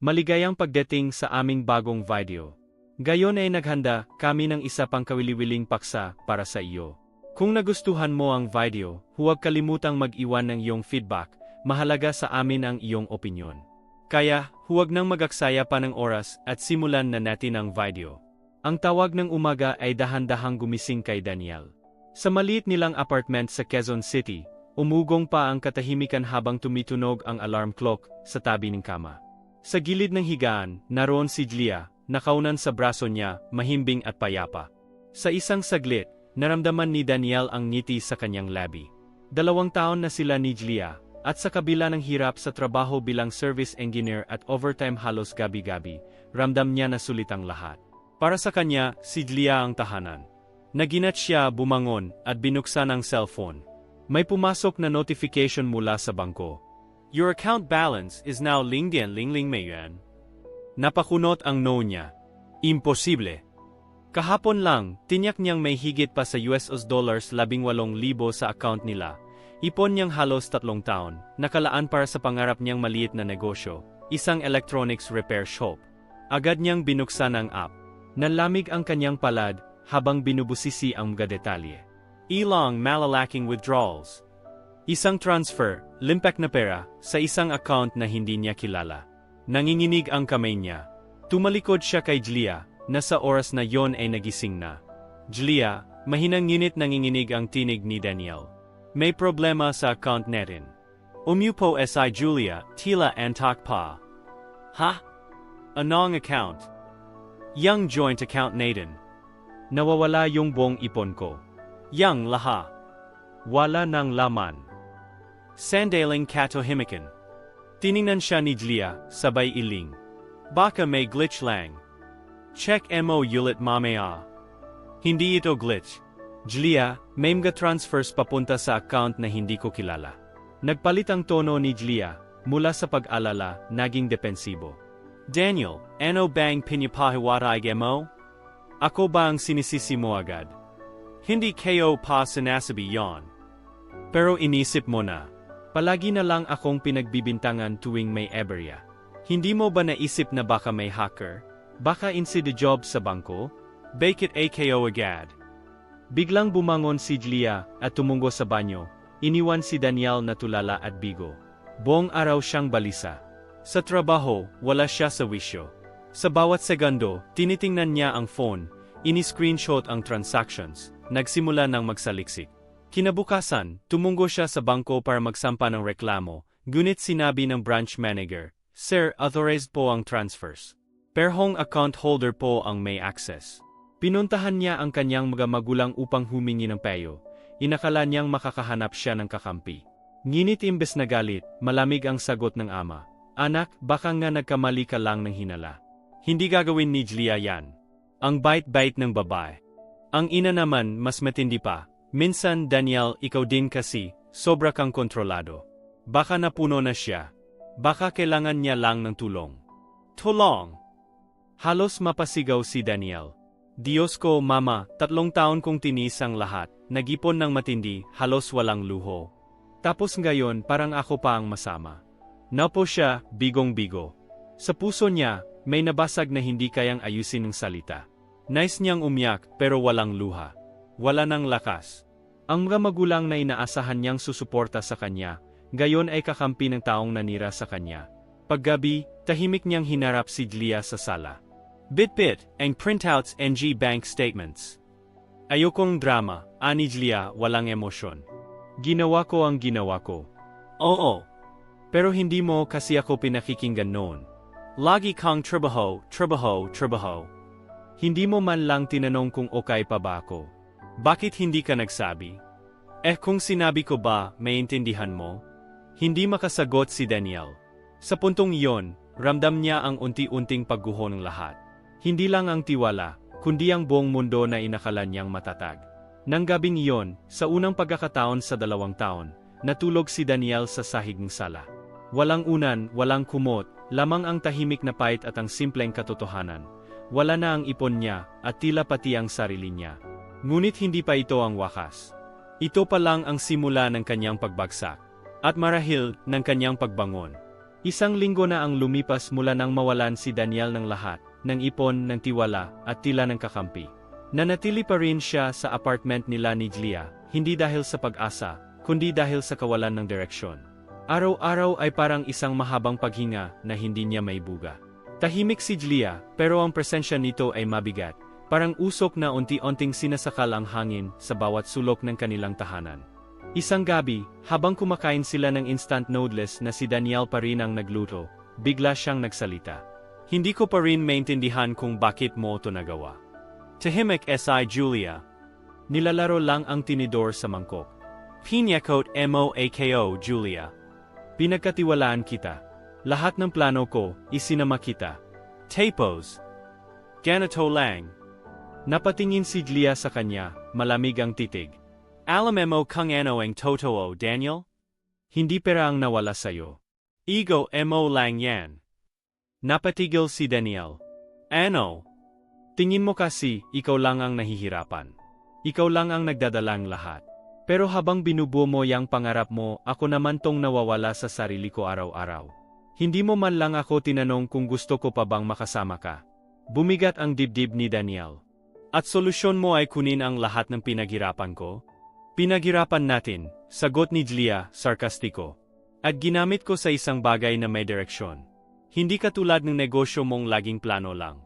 Maligayang pagdating sa aming bagong video. Gayon ay naghanda kami ng isa pang kawili-wiling paksa para sa iyo. Kung nagustuhan mo ang video, huwag kalimutang mag-iwan ng iyong feedback, mahalaga sa amin ang iyong opinyon. Kaya, huwag nang magaksaya pa ng oras at simulan na natin ang video. Ang tawag ng umaga ay dahan-dahang gumising kay Daniel. Sa maliit nilang apartment sa Quezon City, umugong pa ang katahimikan habang tumitunog ang alarm clock sa tabi ng kama. Sa gilid ng higaan, naroon si Glia, nakaunan sa braso niya, mahimbing at payapa. Sa isang saglit, naramdaman ni Daniel ang ngiti sa kanyang labi. Dalawang taon na sila ni Glia, at sa kabila ng hirap sa trabaho bilang service engineer at overtime halos gabi-gabi, ramdam niya na sulit ang lahat. Para sa kanya, si Glia ang tahanan. Naginat siya bumangon at binuksan ang cellphone. May pumasok na notification mula sa bangko. Your account balance is now Ling Dian Ling Ling Yuan. Napakunot ang no niya. Imposible. Kahapon lang, tinyak niyang may higit pa sa US dollars 18,000 sa account nila. Ipon niyang halos tatlong taon, nakalaan para sa pangarap niyang maliit na negosyo, isang electronics repair shop. Agad niyang binuksan ang app. Nalamig ang kanyang palad habang binubusisi ang mga detalye. Ilang malalaking withdrawals. Isang transfer, limpak na pera, sa isang account na hindi niya kilala. Nanginginig ang kamay niya. Tumalikod siya kay Jlia, na sa oras na yon ay nagising na. Jlia, mahinang ngunit nanginginig ang tinig ni Daniel. May problema sa account natin. Umupo si Julia, tila antak pa. Ha? Anong account? Yang joint account natin. Nawawala yung buong ipon ko. Yang laha. Wala nang laman. Sandaling katohimikan. Tiningnan siya ni Jlia, sabay iling. Baka may glitch lang. Check mo ulit mamaya. Hindi ito glitch. Jlia, may mga transfers papunta sa account na hindi ko kilala. Nagpalit ang tono ni Jlia, mula sa pag-alala, naging depensibo. Daniel, ano bang pinipahiwatig mo? Ako ba ang sinisisi mo agad? Hindi kayo pa sinasabi yon. Pero inisip mo na. Palagi na lang akong pinagbibintangan tuwing may eberya. Hindi mo ba naisip na baka may hacker? Baka inside job sa bangko? Bakit AKO agad? Biglang bumangon si Glia at tumungo sa banyo. Iniwan si Daniel na tulala at bigo. Buong araw siyang balisa. Sa trabaho, wala siya sa wisyo. Sa bawat segundo, tinitingnan niya ang phone, ini-screenshot ang transactions, nagsimula ng magsaliksik. Kinabukasan, tumungo siya sa bangko para magsampa ng reklamo, ngunit sinabi ng branch manager, Sir, authorized po ang transfers. Perhong account holder po ang may access. Pinuntahan niya ang kanyang mga magulang upang humingi ng payo. Inakala niyang makakahanap siya ng kakampi. Nginit imbes na galit, malamig ang sagot ng ama. Anak, baka nga nagkamali ka lang ng hinala. Hindi gagawin ni Jlia yan. Ang bait-bait ng babae. Ang ina naman mas matindi pa. Minsan Daniel, ikaw din kasi, sobra kang kontrolado. Baka napuno na siya. Baka kailangan niya lang ng tulong. Tulong! Halos mapasigaw si Daniel. Diyos ko, mama, tatlong taon kong tinis ang lahat, nagipon ng matindi, halos walang luho. Tapos ngayon, parang ako pa ang masama. Napo siya, bigong-bigo. Sa puso niya, may nabasag na hindi kayang ayusin ng salita. Nice niyang umiyak, pero walang luha. Wala ng lakas. Ang mga magulang na inaasahan niyang susuporta sa kanya, gayon ay kakampi ng taong nanira sa kanya. Paggabi, tahimik niyang hinarap si Glia sa sala. Bit-bit, ang printouts NG bank statements. Ayokong drama, ani Glia, walang emosyon. Ginawa ko ang ginawa ko. Oo. Pero hindi mo kasi ako pinakikinggan noon. Lagi kang trabaho, trabaho, trabaho. Hindi mo man lang tinanong kung okay pa ba ako. Bakit hindi ka nagsabi? Eh kung sinabi ko ba, may intindihan mo? Hindi makasagot si Daniel. Sa puntong iyon, ramdam niya ang unti-unting pagguho ng lahat. Hindi lang ang tiwala, kundi ang buong mundo na inakala niyang matatag. Nang gabing iyon, sa unang pagkakataon sa dalawang taon, natulog si Daniel sa sahig ng sala. Walang unan, walang kumot, lamang ang tahimik na pait at ang simpleng katotohanan. Wala na ang ipon niya, at tila pati ang sarili niya. Ngunit hindi pa ito ang wakas. Ito pa lang ang simula ng kanyang pagbagsak. At marahil, ng kanyang pagbangon. Isang linggo na ang lumipas mula nang mawalan si Daniel ng lahat, ng ipon, ng tiwala, at tila ng kakampi. Nanatili pa rin siya sa apartment nila ni Glia, hindi dahil sa pag-asa, kundi dahil sa kawalan ng direksyon. Araw-araw ay parang isang mahabang paghinga na hindi niya maibuga. Tahimik si Glia, pero ang presensya nito ay mabigat, parang usok na unti-unting sinasakal ang hangin sa bawat sulok ng kanilang tahanan. Isang gabi, habang kumakain sila ng instant noodles na si Daniel pa rin ang nagluto, bigla siyang nagsalita. Hindi ko pa rin maintindihan kung bakit mo ito nagawa. Tahimik S.I. Julia. Nilalaro lang ang tinidor sa mangkok. Pinyakot M.O.A.K.O. Julia. Pinagkatiwalaan kita. Lahat ng plano ko, isinama kita. Tapos. Ganito lang. Napatingin si Glia sa kanya, malamig ang titig. Alam mo kung ano ang totoo, Daniel? Hindi pera ang nawala sa'yo. Ego mo lang yan. Napatigil si Daniel. Ano? Tingin mo kasi, ikaw lang ang nahihirapan. Ikaw lang ang nagdadalang lahat. Pero habang binubuo mo yang pangarap mo, ako naman tong nawawala sa sarili ko araw-araw. Hindi mo man lang ako tinanong kung gusto ko pa bang makasama ka. Bumigat ang dibdib ni Daniel. At solusyon mo ay kunin ang lahat ng pinaghirapan ko? Pinaghirapan natin, sagot ni Glia, sarkastiko. At ginamit ko sa isang bagay na may direksyon. Hindi katulad ng negosyo mong laging plano lang.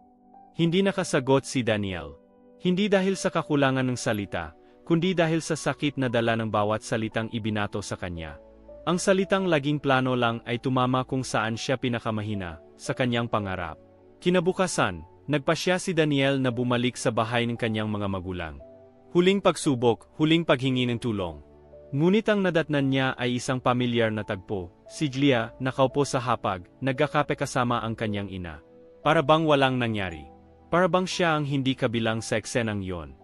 Hindi nakasagot si Daniel. Hindi dahil sa kakulangan ng salita, kundi dahil sa sakit na dala ng bawat salitang ibinato sa kanya. Ang salitang laging plano lang ay tumama kung saan siya pinakamahina, sa kanyang pangarap. Kinabukasan, nagpasya si Daniel na bumalik sa bahay ng kanyang mga magulang. Huling pagsubok, huling paghingi ng tulong. Ngunit ang nadatnan niya ay isang pamilyar na tagpo, si Glia, nakaupo sa hapag, nagkakape kasama ang kanyang ina. Para bang walang nangyari. Para bang siya ang hindi kabilang sa eksenang yon.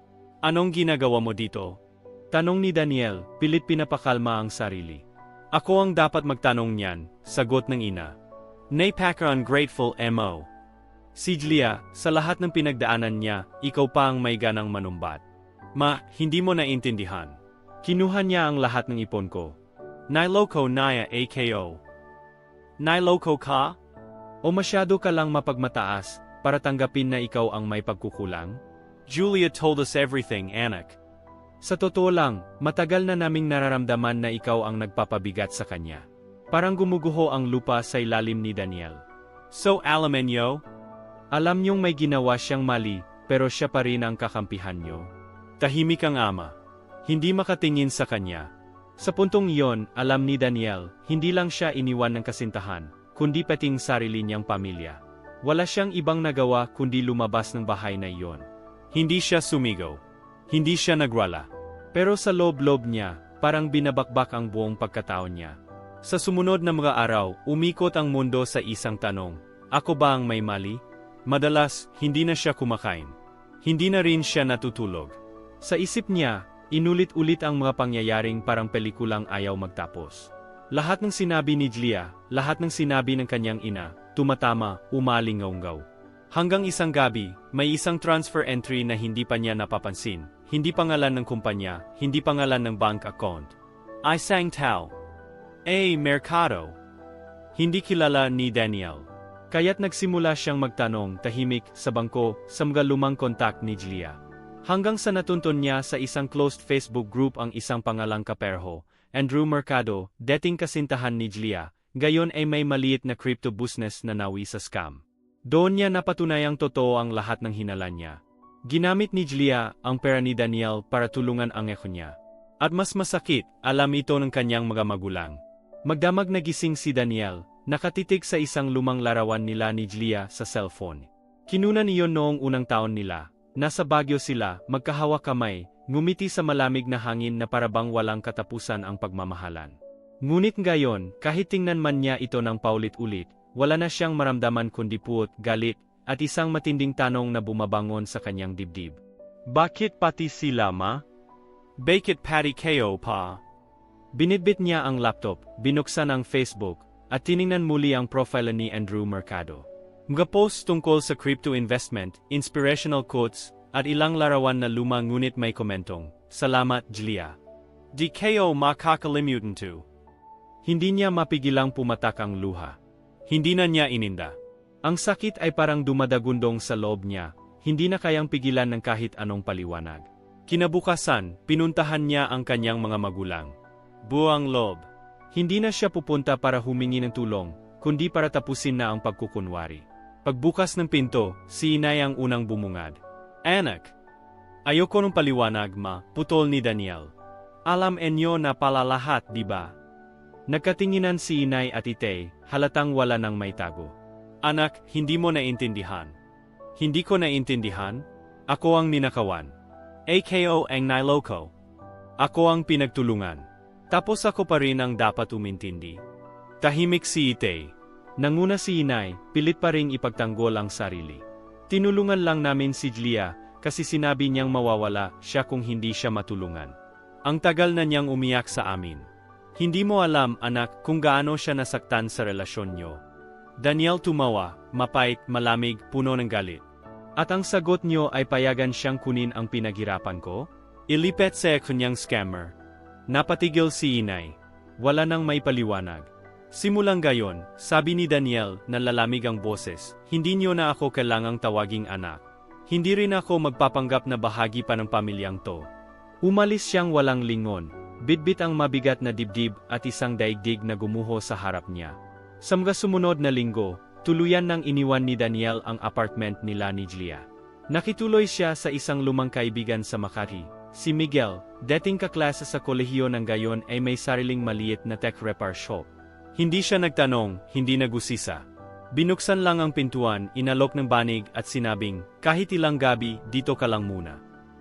Anong ginagawa mo dito? Tanong ni Daniel, pilit pinapakalma ang sarili. Ako ang dapat magtanong niyan, sagot ng ina. Napaka ungrateful mo. Si Glia, sa lahat ng pinagdaanan niya, ikaw pa ang may ganang manumbat. Ma, hindi mo naintindihan. Kinuha niya ang lahat ng ipon ko. Niloko naya AKO. Niloko ka? O masyado ka lang mapagmataas, para tanggapin na ikaw ang may pagkukulang? Julia told us everything, anak. Sa totoo lang, matagal na naming nararamdaman na ikaw ang nagpapabigat sa kanya. Parang gumuguho ang lupa sa ilalim ni Daniel. So alamin yo? Alam niyong may ginawa siyang mali, pero siya pa rin ang kakampihan niyo. Tahimik ang ama. Hindi makatingin sa kanya. Sa puntong iyon, alam ni Daniel, hindi lang siya iniwan ng kasintahan, kundi pating sarili niyang pamilya. Wala siyang ibang nagawa kundi lumabas ng bahay na iyon. Hindi siya sumigaw. Hindi siya nagwala. Pero sa loob-loob niya, parang binabakbak ang buong pagkatao niya. Sa sumunod na mga araw, umikot ang mundo sa isang tanong. Ako ba ang may mali? Madalas, hindi na siya kumakain. Hindi na rin siya natutulog. Sa isip niya, inulit-ulit ang mga pangyayaring parang pelikulang ayaw magtapos. Lahat ng sinabi ni Glia, lahat ng sinabi ng kanyang ina, tumatama, umalingaw-ngaw. Hanggang isang gabi, may isang transfer entry na hindi pa niya napapansin. Hindi pangalan ng kumpanya, hindi pangalan ng bank account. I sang Tao. A. Mercado. Hindi kilala ni Daniel. Kaya't nagsimula siyang magtanong tahimik sa bangko sa mga lumang kontak ni Glia. Hanggang sa natuntun niya sa isang closed Facebook group ang isang pangalang kaperho, Andrew Mercado, dating kasintahan ni Glia, gayon ay may maliit na crypto business na nawi sa scam. Doon niya napatunayang totoo ang lahat ng hinala niya. Ginamit ni Glia ang pera ni Daniel para tulungan ang echo niya. At mas masakit, alam ito ng kanyang mga magulang. Magdamag nagising si Daniel, nakatitig sa isang lumang larawan nila ni Glia sa cellphone. Kinunan iyon noong unang taon nila, Nasa Baguio sila, magkahawak kamay, ngumiti sa malamig na hangin na parabang walang katapusan ang pagmamahalan. Ngunit ngayon, kahit tingnan man niya ito ng paulit-ulit, wala na siyang maramdaman kundi puot, galit, at isang matinding tanong na bumabangon sa kanyang dibdib. Bakit pati sila ma? Bakit pati kayo pa? Binitbit niya ang laptop, binuksan ang Facebook, at tiningnan muli ang profile ni Andrew Mercado. Mga posts tungkol sa crypto investment, inspirational quotes, at ilang larawan na luma ngunit may komentong, Salamat, Glia. Di kayo makakalimutan to. Hindi niya mapigilang pumatak ang luha. Hindi na niya ininda. Ang sakit ay parang dumadagundong sa loob niya, hindi na kayang pigilan ng kahit anong paliwanag. Kinabukasan, pinuntahan niya ang kanyang mga magulang. Buang loob. Hindi na siya pupunta para humingi ng tulong, kundi para tapusin na ang pagkukunwari. Pagbukas ng pinto, si inay ang unang bumungad. Anak! Ayoko ng paliwanag ma, putol ni Daniel. Alam enyo na pala lahat, di ba? Nagkatinginan si inay at itay, halatang wala nang may tago. Anak, hindi mo naintindihan. Hindi ko naintindihan? Ako ang ninakawan. AKO ang niloko. Ako ang pinagtulungan. Tapos ako pa rin ang dapat umintindi. Tahimik si Itay. Nanguna si Inay, pilit pa ring ipagtanggol ang sarili. Tinulungan lang namin si Jlia, kasi sinabi niyang mawawala siya kung hindi siya matulungan. Ang tagal na niyang umiyak sa amin. Hindi mo alam, anak, kung gaano siya nasaktan sa relasyon niyo. Daniel tumawa, mapait, malamig, puno ng galit. At ang sagot niyo ay payagan siyang kunin ang pinaghirapan ko? Ilipet sa kanyang scammer. Napatigil si inay. Wala nang may paliwanag. Simulang gayon, sabi ni Daniel na lalamig ang boses, hindi niyo na ako kailangang tawaging anak. Hindi rin ako magpapanggap na bahagi pa ng pamilyang to. Umalis siyang walang lingon, bitbit ang mabigat na dibdib at isang daigdig na gumuho sa harap niya. Sa mga sumunod na linggo, tuluyan nang iniwan ni Daniel ang apartment nila ni Jlia. Nakituloy siya sa isang lumang kaibigan sa Makati, si Miguel, dating kaklase sa kolehiyo ng gayon ay may sariling maliit na tech repair shop. Hindi siya nagtanong, hindi nagusisa. Binuksan lang ang pintuan, inalok ng banig at sinabing, kahit ilang gabi, dito ka lang muna.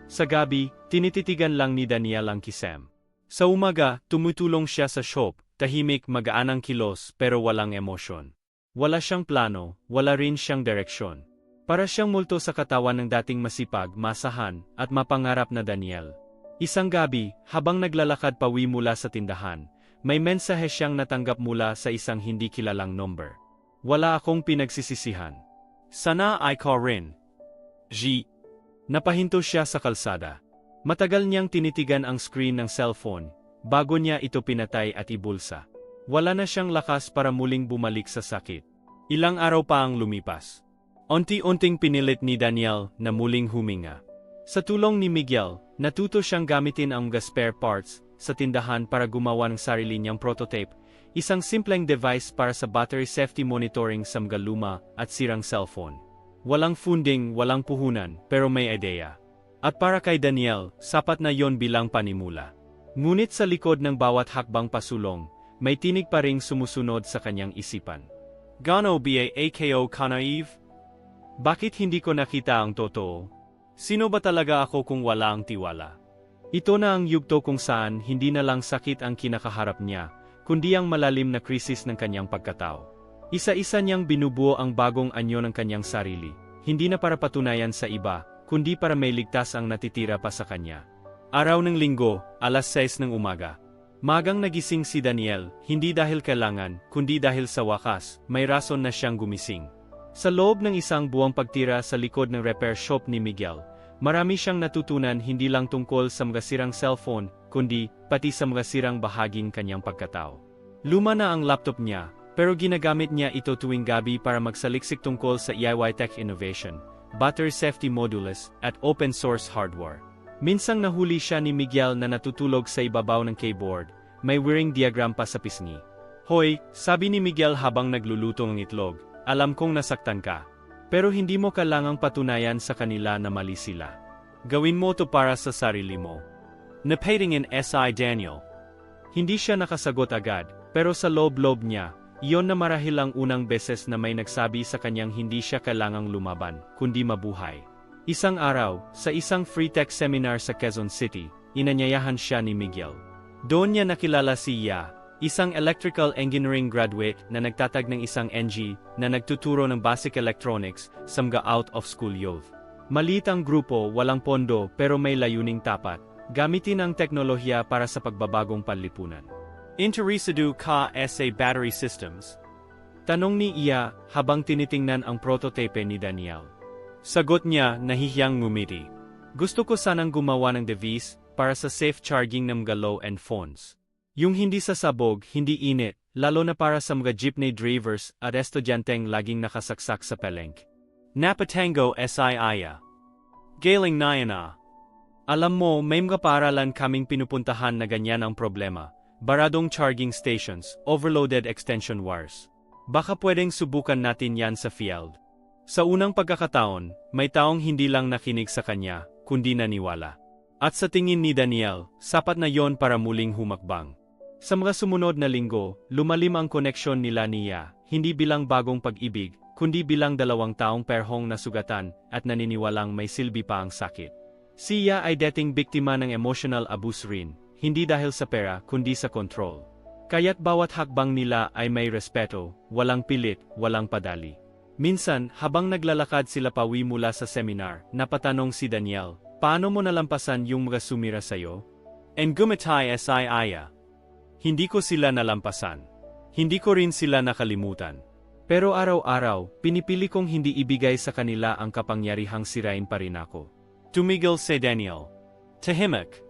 Sa gabi, tinititigan lang ni Daniel ang kisem. Sa umaga, tumutulong siya sa shop, tahimik magaan ang kilos pero walang emosyon. Wala siyang plano, wala rin siyang direksyon. Para siyang multo sa katawan ng dating masipag, masahan, at mapangarap na Daniel. Isang gabi, habang naglalakad pawi mula sa tindahan, may mensahe siyang natanggap mula sa isang hindi kilalang number. Wala akong pinagsisisihan. Sana ay ko rin. G. Napahinto siya sa kalsada. Matagal niyang tinitigan ang screen ng cellphone, bago niya ito pinatay at ibulsa. Wala na siyang lakas para muling bumalik sa sakit. Ilang araw pa ang lumipas. Unti-unting pinilit ni Daniel na muling huminga. Sa tulong ni Miguel, natuto siyang gamitin ang spare parts sa tindahan para gumawa ng sarili niyang prototype, isang simpleng device para sa battery safety monitoring sa mga luma at sirang cellphone. Walang funding, walang puhunan, pero may ideya. At para kay Daniel, sapat na yon bilang panimula. Ngunit sa likod ng bawat hakbang pasulong, may tinig pa ring sumusunod sa kanyang isipan. Gano ba AKO ka naive? Bakit hindi ko nakita ang totoo? Sino ba talaga ako kung wala ang tiwala? Ito na ang yugto kung saan hindi na lang sakit ang kinakaharap niya, kundi ang malalim na krisis ng kanyang pagkatao. Isa-isa niyang binubuo ang bagong anyo ng kanyang sarili, hindi na para patunayan sa iba, kundi para may ligtas ang natitira pa sa kanya. Araw ng linggo, alas 6 ng umaga. Magang nagising si Daniel, hindi dahil kailangan, kundi dahil sa wakas, may rason na siyang gumising. Sa loob ng isang buwang pagtira sa likod ng repair shop ni Miguel, marami siyang natutunan hindi lang tungkol sa mga sirang cellphone, kundi pati sa mga sirang bahaging kanyang pagkatao. Luma na ang laptop niya, pero ginagamit niya ito tuwing gabi para magsaliksik tungkol sa DIY tech innovation, battery safety modules, at open source hardware. Minsang nahuli siya ni Miguel na natutulog sa ibabaw ng keyboard, may wiring diagram pa sa pisngi. Hoy, sabi ni Miguel habang nagluluto ng itlog, alam kong nasaktan ka. Pero hindi mo kailangang patunayan sa kanila na mali sila. Gawin mo to para sa sarili mo. Napating in S.I. Daniel. Hindi siya nakasagot agad, pero sa loob-loob niya, iyon na marahil ang unang beses na may nagsabi sa kanyang hindi siya kailangang lumaban, kundi mabuhay. Isang araw, sa isang free tech seminar sa Quezon City, inanyayahan siya ni Miguel. Doon niya nakilala si Ya, Isang electrical engineering graduate na nagtatag ng isang NG na nagtuturo ng basic electronics sa mga out-of-school youth. Maliit ang grupo, walang pondo pero may layuning tapat. Gamitin ang teknolohiya para sa pagbabagong panlipunan. Interesado ka sa battery systems? Tanong ni Iya habang tinitingnan ang prototype ni Daniel. Sagot niya nahihiyang ngumiti. Gusto ko sanang gumawa ng device para sa safe charging ng mga low-end phones. Yung hindi sasabog, hindi init, lalo na para sa mga jeepney drivers at estudyanteng laging nakasaksak sa peleng. Napatango SIIA. Galing Nayana. Alam mo, may mga paaralan kaming pinupuntahan na ganyan ang problema. Baradong charging stations, overloaded extension wires. Baka pwedeng subukan natin yan sa field. Sa unang pagkakataon, may taong hindi lang nakinig sa kanya, kundi naniwala. At sa tingin ni Daniel, sapat na yon para muling humakbang. Sa mga sumunod na linggo, lumalim ang koneksyon nila niya, hindi bilang bagong pag-ibig, kundi bilang dalawang taong perhong nasugatan at naniniwalang may silbi pa ang sakit. Siya ay dating biktima ng emotional abuse rin, hindi dahil sa pera kundi sa control. Kaya't bawat hakbang nila ay may respeto, walang pilit, walang padali. Minsan, habang naglalakad sila pawi mula sa seminar, napatanong si Daniel, paano mo nalampasan yung mga sumira sa'yo? And gumatay si Aya. Hindi ko sila nalampasan. Hindi ko rin sila nakalimutan. Pero araw-araw, pinipili kong hindi ibigay sa kanila ang kapangyarihang sirain pa rin ako. Tumigil si Daniel. Tahimik.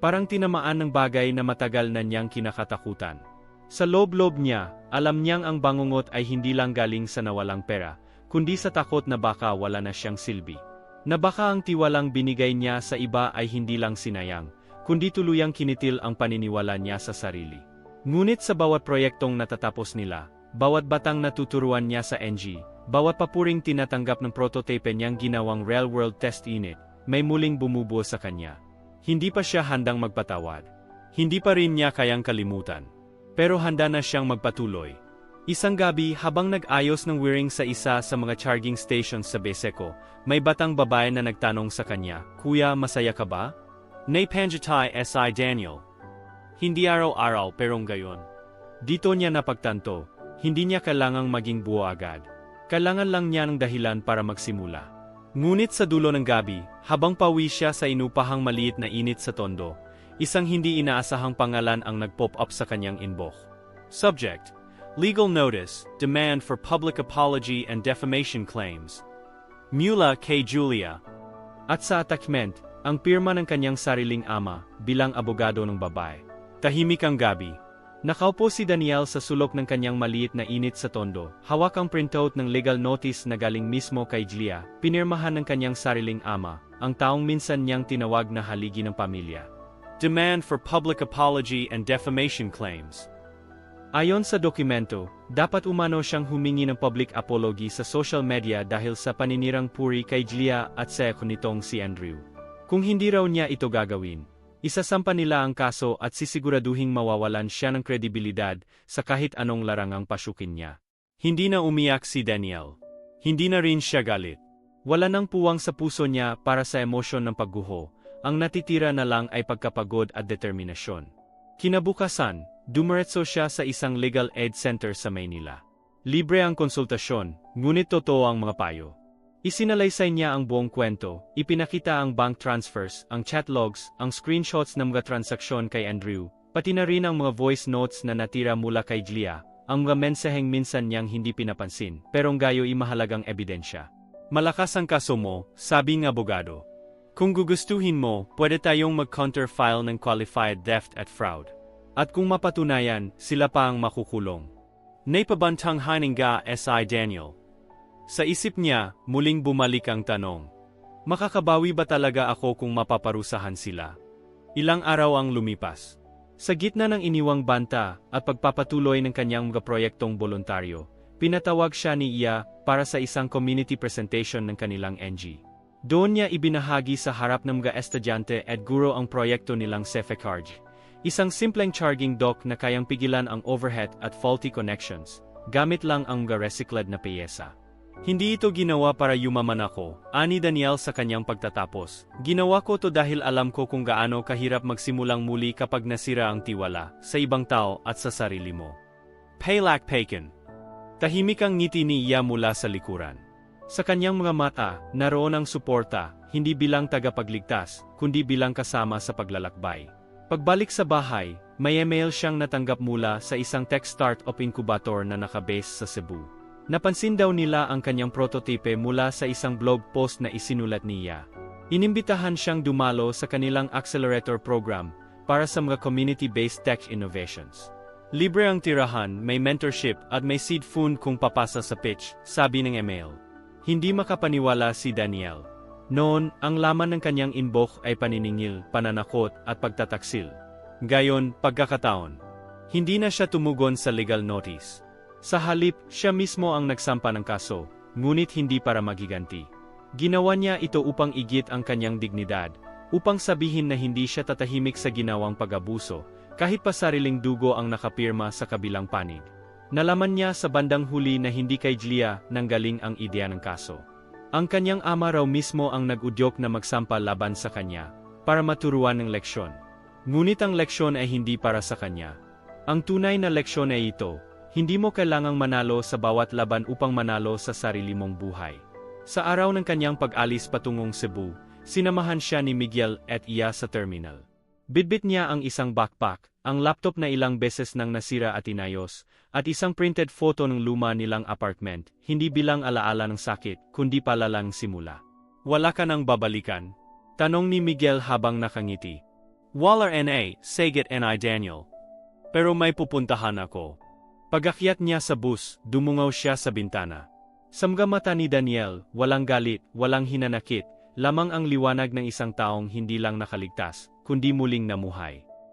Parang tinamaan ng bagay na matagal na niyang kinakatakutan. Sa loob-loob niya, alam niyang ang bangungot ay hindi lang galing sa nawalang pera, kundi sa takot na baka wala na siyang silbi. Na baka ang tiwalang binigay niya sa iba ay hindi lang sinayang, kundi tuluyang kinitil ang paniniwala niya sa sarili. Ngunit sa bawat proyektong natatapos nila, bawat batang natuturuan niya sa NG, bawat papuring tinatanggap ng prototype niyang ginawang real-world test unit, may muling bumubuo sa kanya. Hindi pa siya handang magpatawad. Hindi pa rin niya kayang kalimutan. Pero handa na siyang magpatuloy. Isang gabi habang nag-ayos ng wiring sa isa sa mga charging stations sa Beseco, may batang babae na nagtanong sa kanya, Kuya, masaya ka ba? Nay Panjatay S.I. Daniel. Hindi araw-araw perong gayon. Dito niya napagtanto, hindi niya kailangang maging buo agad. Kailangan lang niya ng dahilan para magsimula. Ngunit sa dulo ng gabi, habang pawi siya sa inupahang maliit na init sa tondo, isang hindi inaasahang pangalan ang nag-pop up sa kanyang inbox. Subject: Legal Notice, Demand for Public Apology and Defamation Claims. Mula kay Julia. At sa attachment, ang pirma ng kanyang sariling ama bilang abogado ng babae. Tahimik ang gabi, Nakaupo si Daniel sa sulok ng kanyang maliit na init sa tondo, hawak ang printout ng legal notice na galing mismo kay Glia, pinirmahan ng kanyang sariling ama, ang taong minsan niyang tinawag na haligi ng pamilya. Demand for public apology and defamation claims. Ayon sa dokumento, dapat umano siyang humingi ng public apology sa social media dahil sa paninirang puri kay Glia at sa nitong si Andrew. Kung hindi raw niya ito gagawin, Isasampa nila ang kaso at sisiguraduhing mawawalan siya ng kredibilidad sa kahit anong larangang pasukin niya. Hindi na umiyak si Daniel. Hindi na rin siya galit. Wala nang puwang sa puso niya para sa emosyon ng pagguho, ang natitira na lang ay pagkapagod at determinasyon. Kinabukasan, dumiretso siya sa isang legal aid center sa Maynila. Libre ang konsultasyon, ngunit totoo ang mga payo. Isinalaysay niya ang buong kwento, ipinakita ang bank transfers, ang chat logs, ang screenshots ng mga transaksyon kay Andrew, pati na rin ang mga voice notes na natira mula kay Glia, ang mga mensaheng minsan niyang hindi pinapansin, pero ang gayo ay mahalagang ebidensya. Malakas ang kaso mo, sabi ng abogado. Kung gugustuhin mo, pwede tayong mag-counterfile ng qualified theft at fraud. At kung mapatunayan, sila pa ang makukulong. Napabantang hininga S.I. Daniel. Sa isip niya, muling bumalik ang tanong. Makakabawi ba talaga ako kung mapaparusahan sila? Ilang araw ang lumipas. Sa gitna ng iniwang banta at pagpapatuloy ng kanyang mga proyektong voluntaryo, pinatawag siya ni Iya para sa isang community presentation ng kanilang NG. Doon niya ibinahagi sa harap ng mga estudyante at guro ang proyekto nilang Cefecarge, isang simpleng charging dock na kayang pigilan ang overhead at faulty connections, gamit lang ang mga recycled na piyesa. Hindi ito ginawa para yumaman ako, ani Daniel sa kanyang pagtatapos. Ginawa ko to dahil alam ko kung gaano kahirap magsimulang muli kapag nasira ang tiwala sa ibang tao at sa sarili mo. Paylak Paken. Tahimik ang ngiti ni Iya mula sa likuran. Sa kanyang mga mata, naroon ang suporta, hindi bilang tagapagligtas, kundi bilang kasama sa paglalakbay. Pagbalik sa bahay, may email siyang natanggap mula sa isang tech startup incubator na nakabase sa Cebu. Napansin daw nila ang kanyang prototype mula sa isang blog post na isinulat niya. Inimbitahan siyang dumalo sa kanilang accelerator program para sa mga community-based tech innovations. Libre ang tirahan, may mentorship at may seed fund kung papasa sa pitch, sabi ng email. Hindi makapaniwala si Daniel. Noon, ang laman ng kanyang inbox ay paniningil, pananakot at pagtataksil. Gayon, pagkakataon. Hindi na siya tumugon sa legal notice. Sa halip, siya mismo ang nagsampa ng kaso, ngunit hindi para magiganti. Ginawa niya ito upang igit ang kanyang dignidad, upang sabihin na hindi siya tatahimik sa ginawang pag-abuso, kahit pa sariling dugo ang nakapirma sa kabilang panig. Nalaman niya sa bandang huli na hindi kay Glia nanggaling ang ideya ng kaso. Ang kanyang ama raw mismo ang nag-udyok na magsampa laban sa kanya, para maturuan ng leksyon. Ngunit ang leksyon ay hindi para sa kanya. Ang tunay na leksyon ay ito, hindi mo kailangang manalo sa bawat laban upang manalo sa sarili mong buhay. Sa araw ng kanyang pag-alis patungong Cebu, sinamahan siya ni Miguel at iya sa terminal. Bitbit niya ang isang backpack, ang laptop na ilang beses nang nasira at inayos, at isang printed photo ng luma nilang apartment, hindi bilang alaala ng sakit, kundi palalang simula. Wala ka nang babalikan? Tanong ni Miguel habang nakangiti. Waller N.A., Saget N.I. Daniel. Pero may pupuntahan ako. Pagakyat niya sa bus, dumungaw siya sa bintana. Samga mata ni Daniel, walang galit, walang hinanakit, lamang ang liwanag ng isang taong hindi lang nakaligtas, kundi muling namuhay.